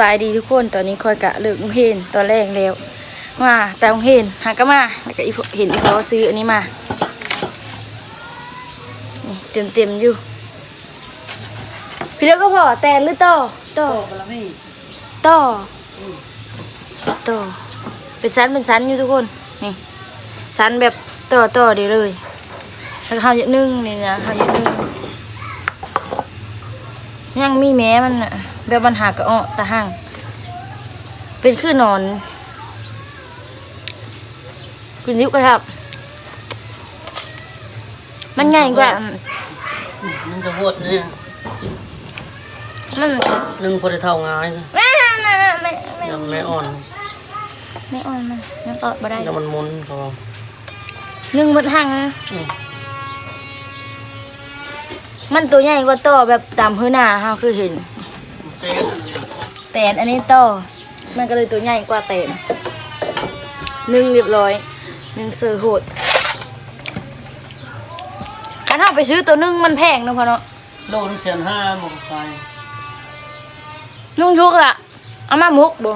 บายดีทุกคนตอนนี้คอยกะเลิกโรงเรียนตอนแรกแล้วมาแต่โรงเรียนหาก็มาแล้วก็อีพวกเห็นอีพอซื้ออันนี้มานี่เต็มเต็มๆอยู่ พี่เล็กก็พอแตนหรือต่อต่อโตกระมี่ต่อต่อเป็นชั้นเป็นชั้นอยู่ทุกคนนี่ชั้นแบบต่อต่อเดียวเลยแล้วก็ข้าวเยอะนึ่งนี่นะข้าวเยอะนึ่งยังมีแม้มันน่ะ แบบมันหากระอ้อตาห่าง เป็นคือนอนคุณยุกก็ครับ มันง่ายกว่า มันจะโหดเนี่ยมันหนึ่งคนจะเท่าง่ายนะไม่ไม่ไม่ไม่ไม่ยังไม่อ่อน ไม่อ่อนมันยังตอดมาได้ยังมันมุนเขาบอกหนึ่งมันห่างนะอืมมันตัวใหญ่กว่าต่อแบบตามพื้นหน้าเราคือเห็นเจ๊ แต่อันนี้ต่อมันก็เลยตัวใหญ่กว่าแต่นหนึ่งเรียบร้อยหนึ่งเสือโหดคันเราไปซื้อตัวหนึ่งมันแพงเนอะพ่อเนาะโลนึงแสนห้าหมดไปนุ่งชุกอะเอามามุกบ่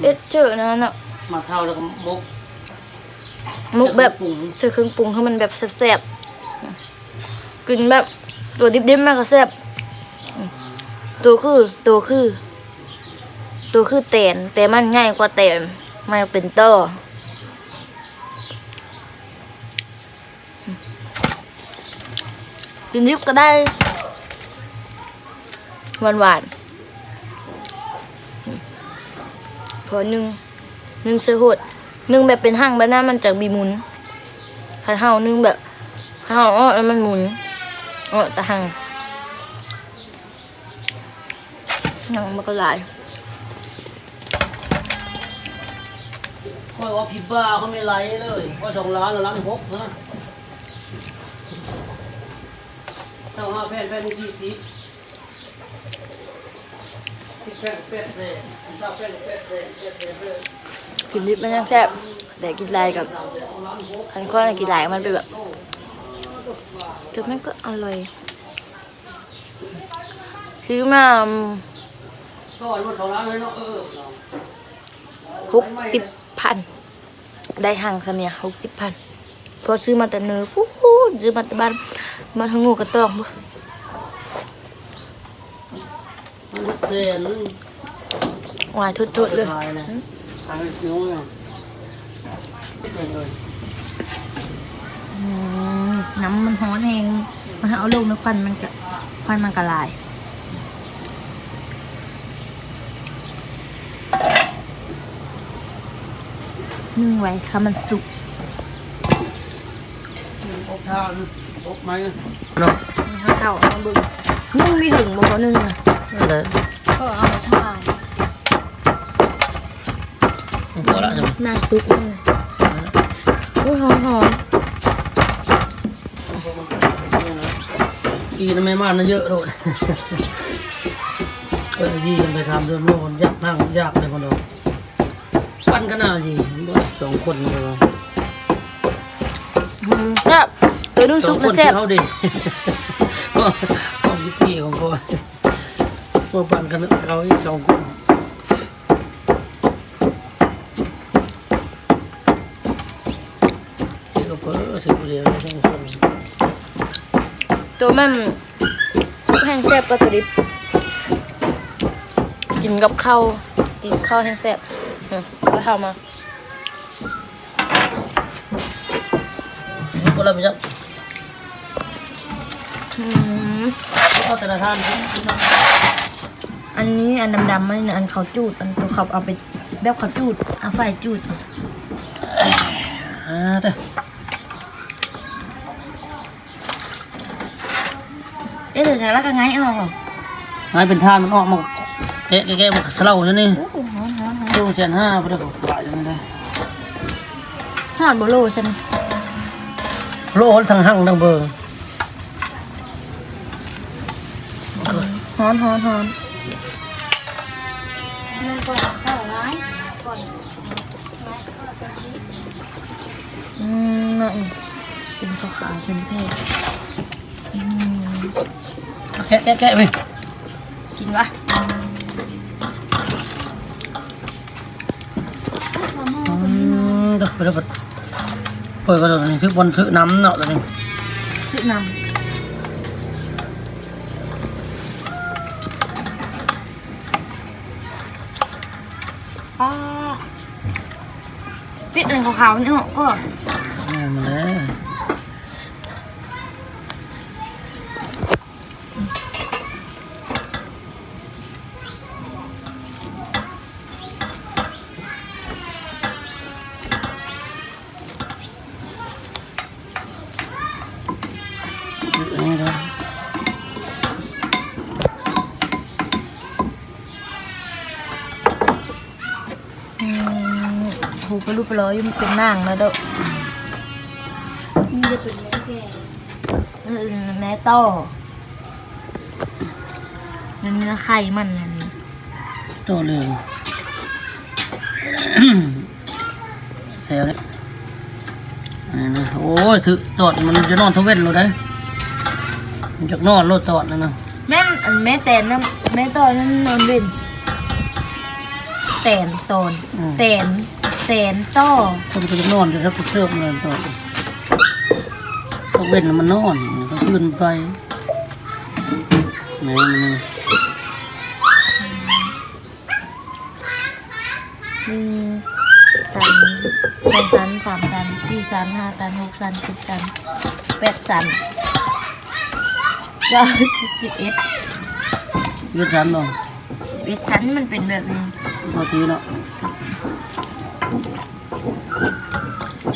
เอ็ดเจอนะเนาะมาเท่าแล้วก็มุก มุกแบบปรุงใส่เครื่องปรุงให้มันแบบแซ่บๆกินแบบตัวดิบๆมากก็แซ่บอืมตัวคือตัวคือ ตัวคือแตนแต่มันง่ายกว่าแตนมันเป็นโตกินดิบก็ได้หวานหวานๆพอหนึ่งหนึ่งเสือหดหนึ่งแบบเป็นห้างแบบนั้นมันจะบีมุนถ้าเฮาหนึ่งแบบเฮาอ้อมันหมุนอ้อแต่ห้างหนังมันก็หลาย เพราะว่าพี่บ้าเขาไม่ไหลเลยเพราะสองล้านละล้านหกนะเท่าห้าแผ่นแผ่นหนึ่งสี่สิบสิบแผ่นแผ่นเศษเท่าแผ่นแผ่นเศษแผ่นเศษแผ่นเศษกินดิบมันยังแซ่บแต่กินลายกับคันข้อยกินลายมันเป็นแบบแต่มันก็อร่อยซื้อมาก็วันวันสองล้านเลยเนาะเออหกสิบพัน ได้ห่างสำเนี่ยหกสิบพันพอซื้อมาแต่เนื้อพูดซื้อมาแต่บ้านมาทั้งงูกระตองบ่มันเศษนึงหวานทุดๆเลยขายเลยขายเป็นนิ้วเลยเป็นเลยอืมน้ำมันฮ้อนเองมันเอาลงแล้วควันมันก็ควันมันก็ลาย นึ่งไว้ค่ะมันสุกอบทานอบไหมเนาะข้าวเก่าเอาบึงนึ่งมีถึงบ่ก็นึ่งอะนั่นแหละก็เอามาชาพอละใช่ไหมน้ำซุปนี่อุ้ยหอมหอมอีนั่นไม่มากนะเยอะโลดเออยี่ยังไปทำเรื่องโน่นยากนั่งยากเลยคนเดียว ปั้นกันหน้ายี่สองคนเลยว่ะอืมแซ่บตัวนึ่งสอซุงปคมันนที่แซ่บเขาดิก็ของวิธีของเขาพวกปั้นกันเขาอีกสองคนที่ก็เพ้อสิบเดียวสองคนตัวมันซุปแห้งแซ่บก็ตัวดิบกินกับข้าวกินข้าวแห้งแซ่บ อืมก็ทำมาก็เลยไปจับอืมเขาแต่ละท่านอันนี้อันดำๆมันนี่อันเขาวจูด อันตัวเขาเอาไปแบบเขาวจูดเอาไฟจูดอ่าเด้อเอ๊ะเดี๋ยวจะแล้วก็ไงเอาเหรอให้เป็นท่านมันออกมาแกะแกะมันเสลาใช่นี่โอ้โหหอม หอมหอมดูเชนห้าพอดีก็ขายยังไงได้หอดโบโลใช่ไหมโลทั้งหั่งทั้งเบอร์หอนหอนหอนมันก่อนเข้าร้ายก่อนอืมน่ะอีกเป็นขาวๆเป็นเพศอืมแกะแกะแกะไปกินวะ แล้วแบบเปิดกระโดดนี่ทึกบอลทึกน้ำเนาะตัวนี้ชื่อนำป้าปิดอันขาวๆนี่ออกก่อนแม่มาแล้ว หูไปรูปไปร้อยมันเป็นนางแล้วเด้อมันจะเป็นแม่แก่เออแม่ต่อมันเนื้อไข่มันอันนี้โตเร็วเซลเนี่ยอันนี้นะโอ้ยถือตอดมันจะนอนทเวนเลยได้มันจะนอนรถตอดนะนะแม่นอันแม่แตนนะแม่ต่อนั่นนอนเว้นแตนตอนแตน แตนต่อคนก็จะนอนจะรับเสิร์ฟเลยตอดทเวนน่ะมันนอนก็ขึ้นไปไหนมันหนึ่งตันสองตันสามตันสี่ตันห้าตันหกตันสิบตันแปดตันเก้าสิบสิบเอ็ดยืดสันเนาะสิบเอ็ดชั้นมันเป็นแบบนี้บางทีเนาะ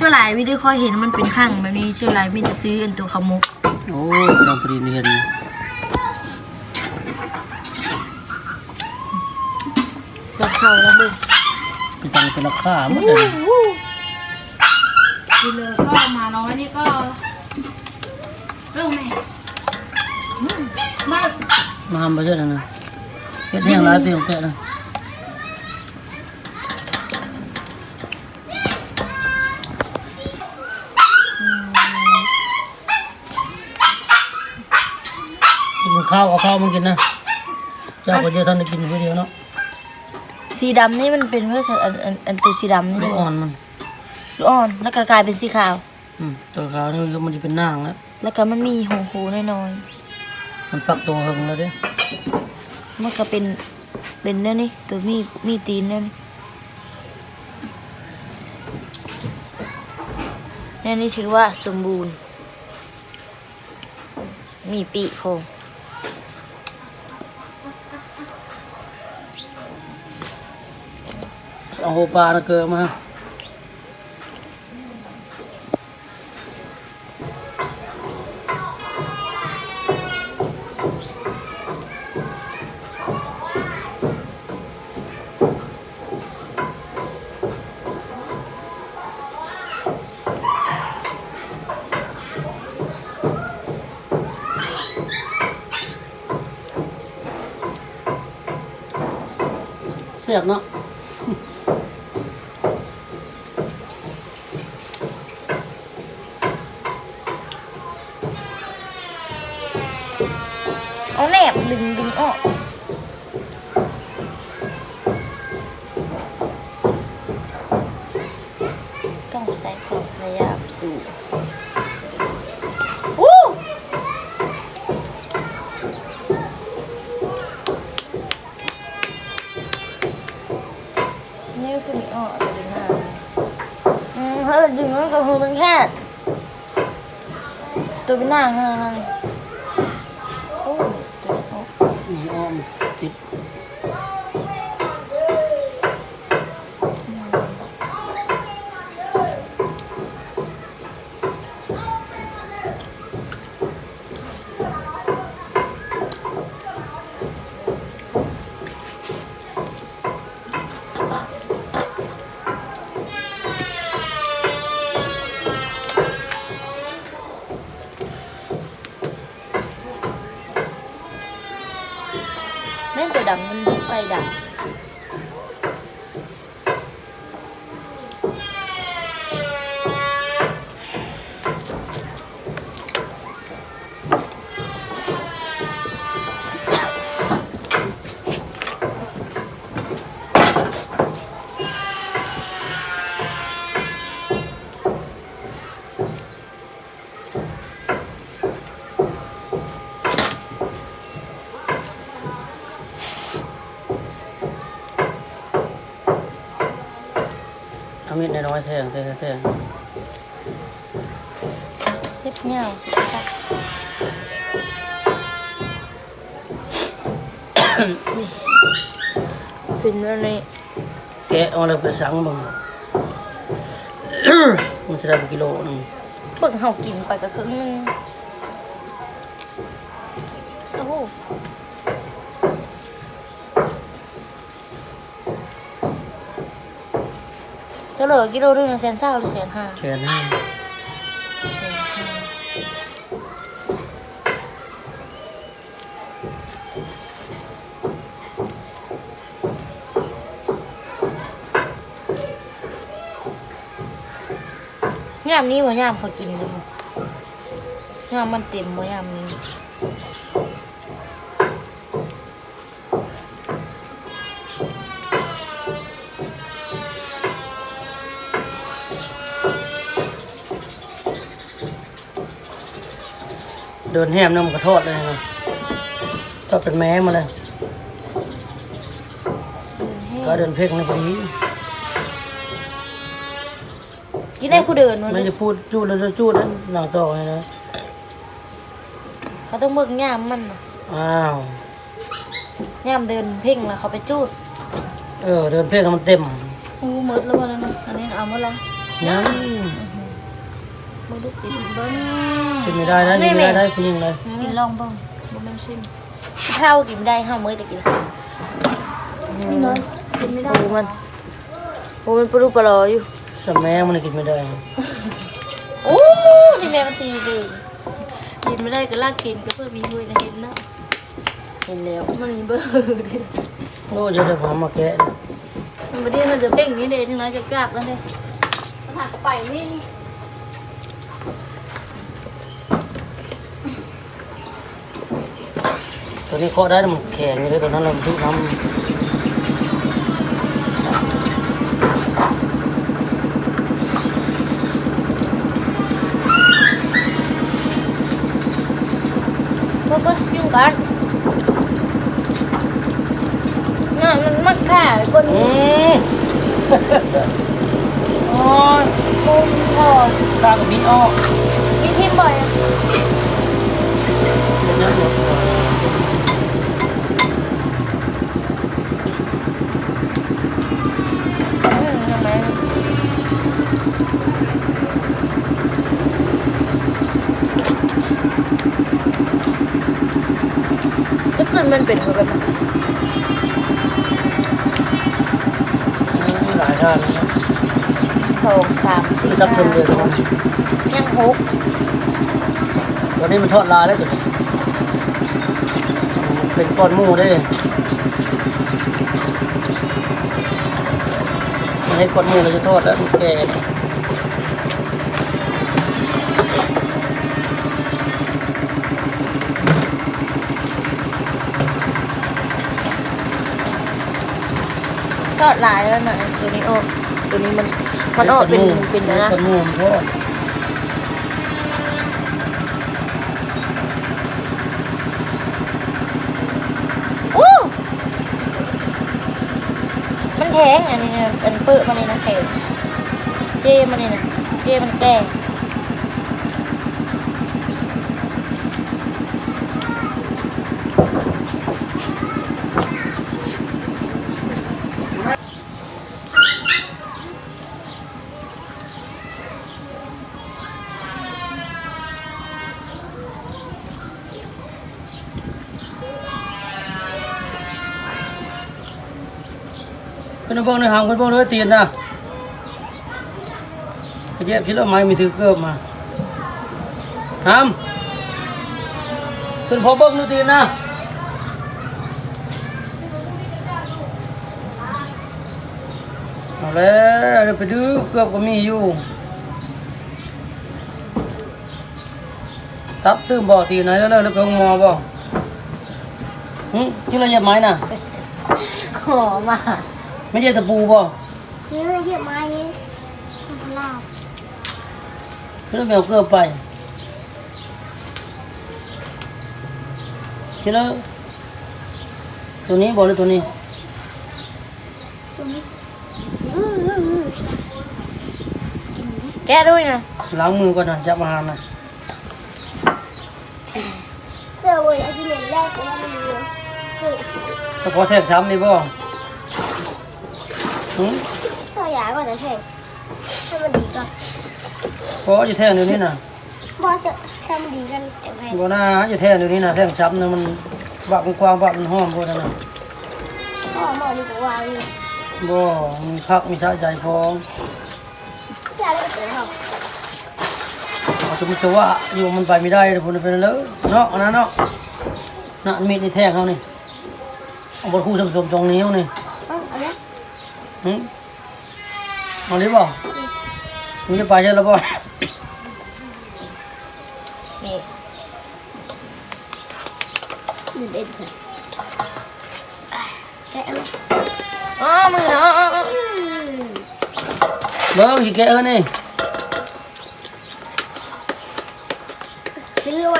ช่วงหลายวิดีโอคอยเห็นมันเป็นข้างแบบนี้ช่วงหลายไมแต่จะซื้ออันตัวขมุกโอ้ยลองพอดีมีเห็นตัวเขาแล้วเบึ้งเป็นตังเป็นราคาหมดเลยทีเลยก็มาน้อยนี่ก็เริ่มแม่อืมมามาทำไปเยอะเลยนะเฮ็ดแห้งหลายเพียงแค่นะ ข้าวเอาข้าวมากินนะเจ้าก็เยอะท่านได้กินคนเดียวเนาะสีดำนี่มันเป็นเพื่ออันอันอันตัวสีดำนี่ลูกอ่อนมันลูกอ่อนแล้วก็กลายเป็นสีขาว อืมตัวขาวนี่มันจะเป็นนางแล้วแล้วก็มันมีหูหูน้อยมันฟักตัวหึงแล้วเด้ๆมันก็เป็นเป็นเนี่ยนี่ตัวมีมีตีนเนี่ยนี่เนี่ยนี่ถือว่าสมบูรณ์ มีปีกโผล่ เอาโหปลาเกลือมาเสียบเนาะ อืมถ้าเราดึงมันก็คือมันแค่ ตัวเป็นหน้าเท่านั้น อามีดน้อยๆแทงแทงแทงเฮ็ดเงานี่เป็นอะไรแกะเอาเลยไปสังมึงมันจะได้เป็นกิโลหนึงเบิ่งเฮากินไปก็ครึ่งหนึงโอ้ โหเท่าไหร่กิโลนึงแสนเศร้าหรือแสนห้าแชร์หน้าย่ามนี้บ่ย่ามเขากินเลยบ่ยามมันเต็มบ่ย่ามนี้ เดินแหมน้ำมันกระทอดเลยนะทอดเป็นแม้มาเลยก็เดินเพลงในพอดีกินได้ผู้เดินมันไม่จะพูดจูดแล้วจะจูดนั้นหลังต่อเลยนะเขาต้องเบิ่งยามมันน่ะอ้าวยามเดินเพ่งแล้วเขาไปจูด เออ เดินเพลงมันเต็มอู้หมดแล้วบ่แล้วนะอันนี้เอาหมดแล้วยัง บ่ดูสิเบิ่งกินไม่ได้นะกินไม่ได้ได้คุณยิงเลยกินลองเบิ่งบ่แม่นซิมข้าวกินไม่ได้ห้ามื้อจะกินข้าวนี่น้อยกินไม่ได้โอ้มันโอ้มันปลุกปลออยู่สแมัมันกินไม่ได้โอ้นี่แม่มันสีดีกินไม่ได้ก็ลากกินก็เพื่อมีมือจะเห็นแล้วเห็นแล้วมันมีเบอร์ดิโอ้เดี๋ยวเดี๋ยวผมมาแกะมันไม่ได้มันจะเพ่งนี้เด้ที่น้อยจะกากแล้วเด้หักไปนี่ ตัวนี้เคาะได้มันแข็งเลยตัวนั้นเราทุกน้เพื่อเพื่อยุ่งกันน่ามันมักข่าคนอืมโอ้ยมุมพอตากับบีออกกินทิมบ่อยเป็นยังไง อืมทำไมก็ขึ้น มันเป็นแบบหลายท่านนะสองสามสี่ที่ทับคนเดียนะยังหกตอนนี้มันทอดลายแล้วจ้ะเป็นก้อนหมูได้ไม่ให้ก้อนหมูเราจะทอดแล้วมันแก่เนี่ย ก็หลายแล้วหน่อยตัวนี้ออกตัวนี้มันมันออกเป็นเป็นนะก้อนหมูมันทอดโอ้มันแข็งอันนี้นะเป็นเปื้อะมันนี่นะแข็งเจมันนี่นะเจมันแก่ เป็นพวกในหางเป็นพวกเนื้อตีนนะไปเย็บพิลไม้มีถือเกือบมาทำเป็นพอเบิ้งเนื้ตีนนะเอาแล้วเดี๋ยวไปดูเกือบก็มีอยู่ตับตื้มบ่อตีนไหนแล้วแล้วไปงอบ่หึชื่ออะไรเยียบไม้น่ะ หอมอะ ไม่ใช่ตะปูบ่เยอะเยอะมาเยอะลาบเรื่องแมวเกือบไปทีละตัวนี้บอกเลยตัวนี้ตัวนี้แกะด้วยนะล้างมือก่อนนะจับอาหารนะเสื้อเว้ยอาทิตย์หนึ่งแรกของมันมีเยอะคือเฉพาะแทกช้ำนี่บ่ หืมเสื้อยาก่อนนะแท่งให้มันดีก่อนพออยู่แท่งเดี๋ยวนี้นะบอสให้มันดีกันแต่แม่บ่น่าอยู่แท่งเดี๋ยวนี้นะแท่งช้ำนะมันบักมันกว้างบักมันห้อมบ่นั่นน่ะพ่อหมอนี่ก็วางอยู่บ่มีพักมีชาใจพร้อมยาแล้วก็เจอเขาเอาสมมุติว่าอยู่มันไปไม่ได้เดี๋ยวพุ่นเป็นเลอะเนาะอันนั้นเนาะน่ะมีดในแท่งเขานี่เอาบ่คู่สมสมตรงนี้วนี่เอ้าเอาเนี้ย หืมเอาดิบ่มึงจะไปใช่แล้วบ่นี่อยู่เด็ดเลยแกะเอา อ๋อมือเนาะอ๋ออ๋อ อืม เบิ่งสิแกะเออนี่ ซื้อไ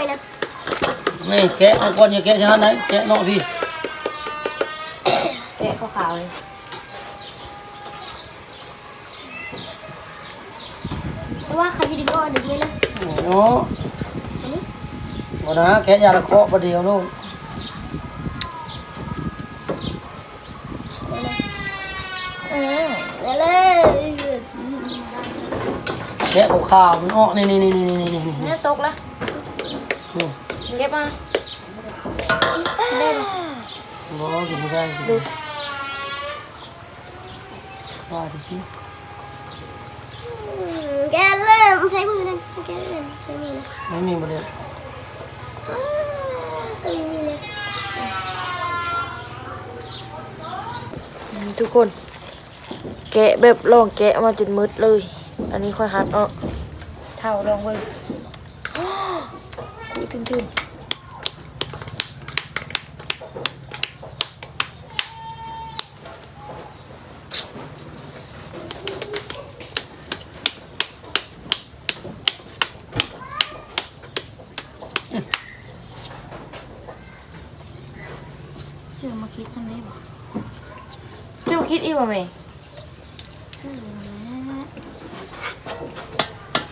ว้นะนี่แกะเอาก่อนอย่าแกะชาไหนแกะเนาะพี่แกะขาวๆเลยเพราะว่าใครจะดึงก็ดึงไว้เลยโอ้บ่นะแกะยาละเคาะประเดี๋ยวลูกอืมเอาเลยแกะขาวๆมันออกนี่นี่นี่นี่นี่นี่เนี่ยตกละนี่เก็บมาได้ไหมบ่กินไม่ได้ดูว่าดิสิ อืมแกะเลย ใช้มือนั่นแกะเลยใช้มือนะไม่มีประเดี๋ยวอ้าวตัวนี้เลยทุกคน แกะแบบลองแกะมาจนมืดเลย อันนี้ค่อยหักเอาเท่าลองเบิ่งคุยถึงๆ เชื่อมาคิดทำไมบอก เจ้าคิดอีกว่าไหม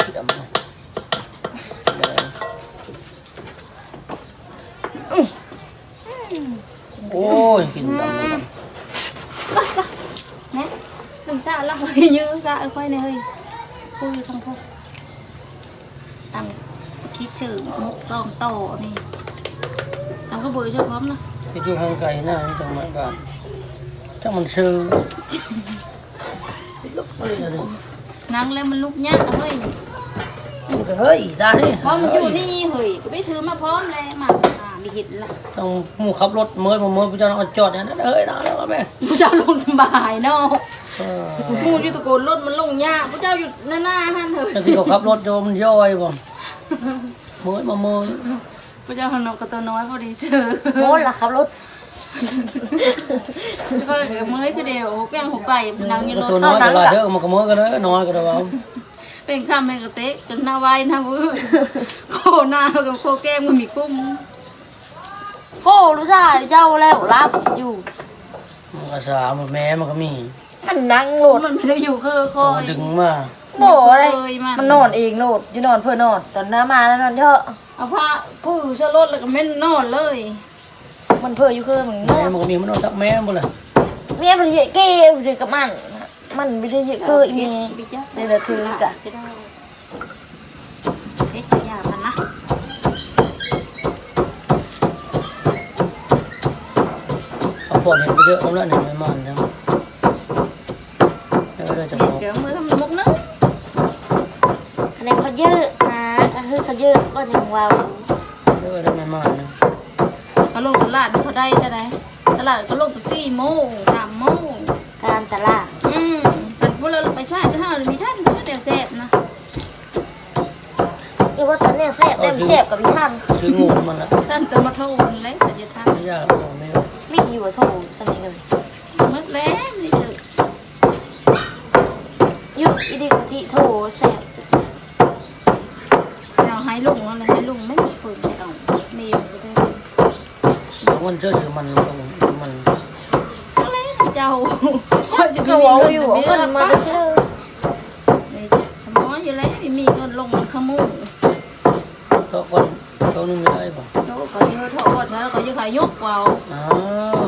คิดเอามาเดี๋ยวโอ้ยกินดำเลยดำนะลืมซาละเฮ้ยยืมซาเอ้ยค่อยในเฮ้ยพูดอยู่ทางพวกตังคิดถึงมุกต้องโตนี่ทำก็บุยช่วยพร้อมนะคิดอยู่ห่างไกลหน้าจังหวะบ้าน ถ้ามันชื่อลุกไปเลยดินั่งแล้วมันลุกยากเฮ้ยมันก็เฮ้ยได้นี่พร้อมนอยู่นี่เฮ้ยก็ไปถือมาพร้อมเลยมาอ่ามีหินละต้องหมู่ขับรถเมื่อยมาเมื่อยพี่เจ้าเอาจอดเนี่ยนะเฮ้ยนะแล้วแม่พระเจ้าลงสบายเนาะเออหมูอยู่ตะโกนรถมันลงยากพระเจ้าอยู่หน้าหน้าหันเถอะบางทีเขาขับรถโยมนย่อยบ่เมื่อยมาเมื่อยพระเจ้าหันนกกระตัวน้อยพอดีเจอโม้ล่ะครับรถ ก็เมื่อยคือเดียวแกงหัวไก่นั่งอยู่รถตัวน้อยก็ลายเด้อมันก็เมื่อยกันเลยน้อยก็ได้ว่าเป็นข้ามแม่กระเตะจนหน้าไว้หน้ามือโคหน้ากับโคแก้มก็มีกุ้มโอ้รู้จักเจ้าแล้วรับอยู่มันก็สามันแม่มันก็มีมันนั่งโหลดมันไม่ได้อยู่คือคอยดึงมาโบอะไรเคยมันนอนเองโหลดจะนอนเพื่อนอนตอนหน้ามาแล้วนอนเถอะเอาผ้าผู้ชะลดแล้วก็ไม่นอนเลย มันเพื่ออยู่คือมันนอแม่นมันก็มีมันเอาทักแม่บ่เลยเมียมันเยอะเก้ถือกับมัน มันไม่ได้เยอะคืออีเมียบิจ้าเดี๋ยวเราถือจ้ะจะได้เอ๊ะจะยามันนะเอาปอดเห็นไปเยอะแล้วเนี่ยไม่มันใช่ไหมแล้วก็จะเดี๋บยวอกเดี๋ยวมือทำมุกนึงอันนี้เขาเยอะนะก็คือเขาเยอะก็ยังวาว เยอะได้ไม่มันนะ ก็ ลงตลาดเขาได้จะได้ตลาดก็ลงไปสี่โมงสามโมงการตลาดอืมแต่พวกเราไปช่วยจะห้าหรือมีท่านเดี๋ยวแซ่บนะนี่ว่าตอนเนี้ยแสบได้แสบกับพี่ท่านซื้องูมันละท่านจะมาโทษเลยแต่จะท่าน ไม่ยากหรอกไม่ มีอยู่ว่าโถสมัยกัน มืดแล้วนี่เถอะ อยู่อีดิกติโถแสบ เอาให้ลุงอะไรให้ลุงไม่มีคนไม่เอามีอยู่ก็ได้ มันเชื่อถือมันมัน อะไรนะเจ้าคอยจะ เขาเอาอยู่เอาเงินมาได้เชื่อ นี่จะสมออยู่แล้ว เงินลงมันขมู โต๊ะก่อนโต๊ะนึ งไม่ได้ป่ะแล้วก็เยอะโทษแล้วก็ยังขายยกเบาอ้า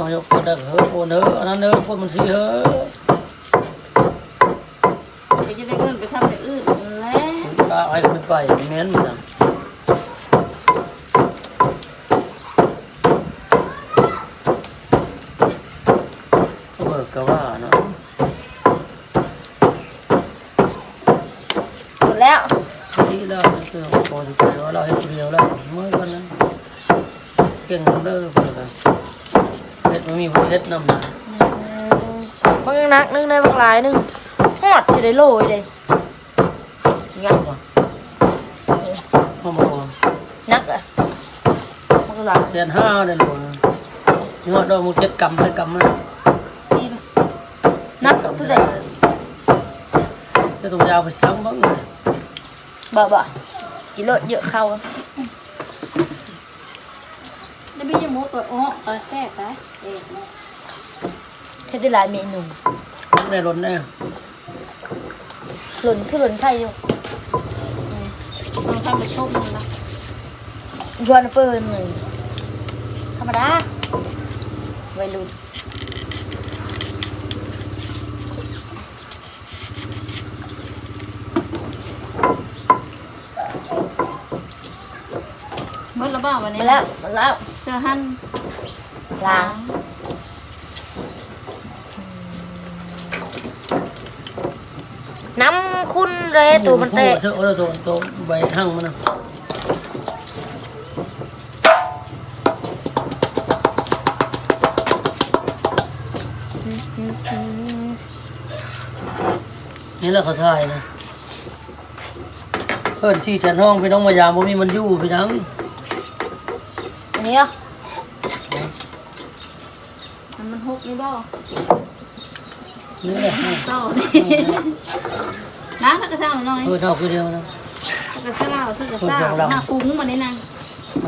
วยกคนเด้อเฮ้ยคนเด้ออันนั้นเด้อคนมันสิเฮ้ยเดี๋ยวจะได้เงินไปทำอย่างอื่นแล้วปลาไอ้ก็ไม่ไปแม่นมันจังก็เบิกก็ว่าเนาะ หมดแล้ว ที่เราคือพอจะไปว่าเราให้คนเดียวแล้วเมื่อกันนั้นเก่งเด้อเพิ่นก็เฮ็ดมันมีผู้ เฮ็ดนำนะบางนักนึงในบางหลายนึงฮอดจะได้โลยเลยงักพ่อมาบ่นักอะบางหลายเดือนห้าเดือนโลนะยอดดอกมูเจ็ดกำไปกำมันนี่ไปนักผู้ใดจะต้องยาวไปซ้ำบ้างเลยบ่บ่กิโลเยอะเข้าแล้วมียมุกตัวอ๋อตัวแซ่บไปเอ๊ะ เฮ็ดได้หลายเมนูในรถแน่หล่นคือหล่นไข่อยู่ลองทำมาชมมันนะยวนเปิ้นหนึ่งธรรมดาวัยรุ่นเมื่อละบ้าวันนี้มาแล้วมาแล้วเจอหันล้าง คุณเลยตูมันเตะเออตัวตัวใบหั่งมันนะนี่แหละเขาถ่ายนะเพิ่นสี่แสนห้องพี่น้องมายามบ่มีมันอยู่พี่น้องอันนี้อะมันหกนี่บ่นี่แหละเจ้า นี่นะถ้ากระซ่าหน่อยเพิ่นเท่าคือเดียวนะถ้ากระซ่าซื้อกระซ่าหน้ากุ้งมานี่นะ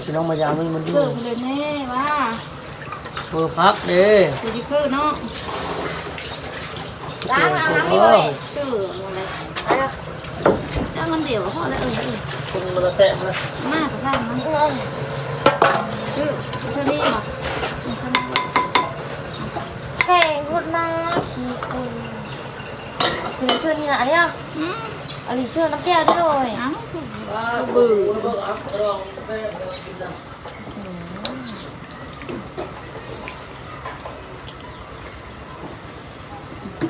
พี่น้องมายามบ่มีมันอยู่เสิร์ฟไปเลยแน่ว่าเพิ่นพักเด้ดูดิคือเนาะล้างล้างล้างเอนี่อเลยเชื่ออะไรจ้างมันเดี่ยวก็พอแล้วเออเออคนมันละแตะนะมากกระซ่ามันชื่อชื่อนี่มาชื่อนี่แข่งคนหน้าขี้คุย คือเสื้อนี่นะอันนี้อะอืมอันนี้เสื้อน้ำแก้วได้เลยอ้าวถูก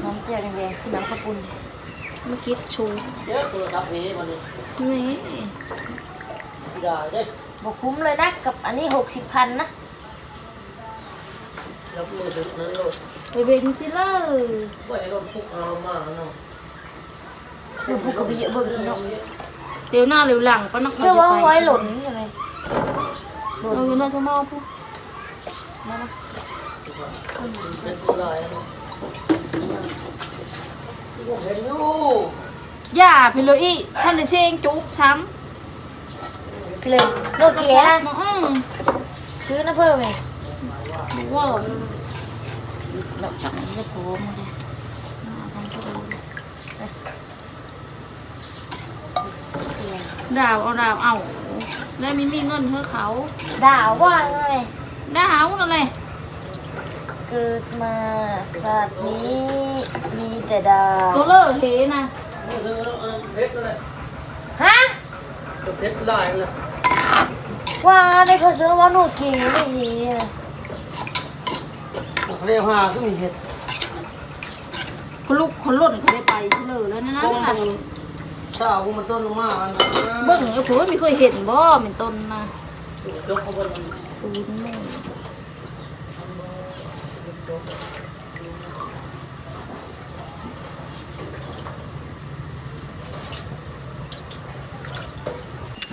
น้ำแก้วแดงๆคือน้ำข้าวปุ้นไม่คิดชูเยอะโทรศัพท์นี้มันนี่นี่บอกคุ้มเลยนะกับอันนี้หกสิบพันนะ แล้วมือถือนั้นโลด ไปเป็นสิเลยว่าให้เราพุกเอามาเนาะดูผูกกระเบียเบิ่งพี่น้องเดี๋ยวหน้าเดี๋ยวหลังป้านักเชื่อว่าไว้หล่นยังไงเออน่าจะมาพูดมานะเป็นตัวลายเนาะผมเห็นอยู่อย่าไปเลยอีท่านในเชงจุ๊บซ้พี่เลยโลำเกียนะอืมซื้อนะเพิ่มไหมบอกว่าเราจับไม่พร้อมเลยดาวเอาดาวเอาแล้วไม่มีเงินเพื่อเขาดาวว่าไงดาวนั่นแหละเกิดมาศาสตร์นี้มีแต่ดาวตัวเลิกเหนะมือถือเพชรเลยฮะเพชรลายเลยว่าได้เพอเสือว่าหนูเก่งไม่เหี้ย เขาเรียกว่าก็มีเห็ดคนลุกคนหล่นเขาได้ไปเฉลยแล้วนะนะต้มมันสาวมันต้นลงมาอันเบิ่งไอ้ผัวไม่เคยเห็นบ่เป็นต้นนะยกเขาบนปูนแม่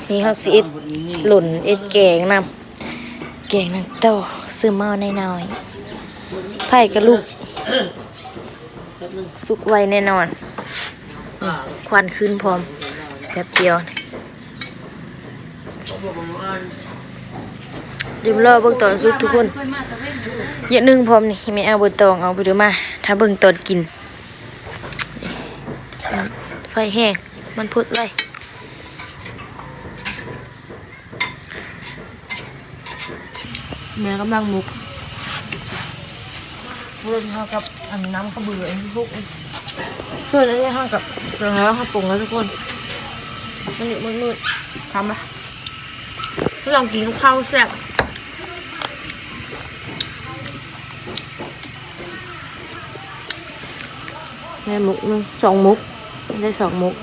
นี่เขาสิเอ็ดหล่นเอ็ดแกงนำแกงนังโตซื้อมาในน้อยๆ ไผ่กับลูก สุกไวแน่นอน ควันขึ้นพร้อมแป๊บเดียวดื่มรอเบิ่งตอนสุกทุกคนเยอะนึงพร้อมนี่ไม่เอาเบอร์ตองเอาไปดูมา ถ้าเบิ่งตอนกิน ไฟแห้ง มันพุดไว้แม่กำลังมุก เล่นข้าวกับอันน้ำข้าวเบื่ออันที่พวกส่วนอันนี้ข้าวกับเรื่องแล้วข้าวปรุงแล้วทุกคนมันอยู่มืดๆทำปะลองกินข้าวแซ่บแม่มุกนึงสองมุกได้สองมุก